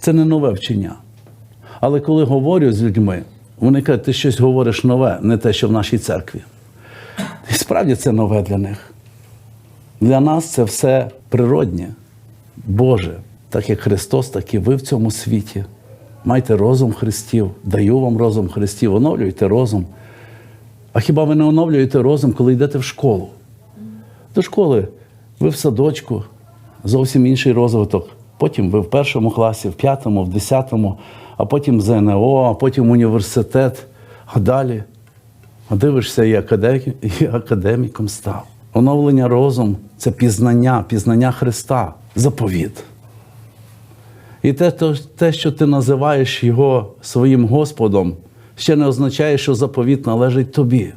Це не нове вчення. Але коли говорю з людьми, вони кажуть, ти щось говориш нове, не те, що в нашій церкві. І справді це нове для них. Для нас це все природнє, Боже, так як Христос, так і ви в цьому світі. Майте розум Христів, даю вам розум Христів, оновлюйте розум. А хіба ви не оновлюєте розум, коли йдете в школу? До школи ви в садочку, зовсім інший розвиток. Потім ви в першому класі, в п'ятому, в десятому, а потім ЗНО, а потім університет, а далі. А дивишся, і, академі- і академіком став. Оновлення розум це пізнання, пізнання Христа, заповіт. І те, те, що ти називаєш його своїм Господом, ще не означає, що заповіт належить тобі.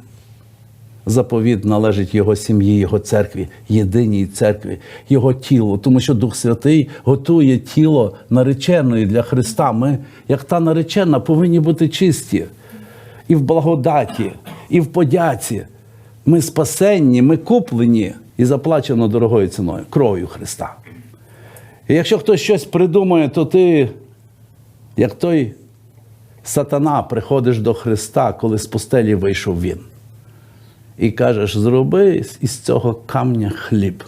Заповіт належить його сім'ї, його церкві, єдиній церкві, його тілу, тому що Дух Святий готує тіло нареченої для Христа. Ми, як та наречена, повинні бути чисті і в благодаті, і в подяці. Ми спасенні, ми куплені і заплачено дорогою ціною, кров'ю Христа. І якщо хтось щось придумає, то ти, як той сатана, приходиш до Христа, коли з постелі вийшов він. І кажеш, зроби із цього камня хліб.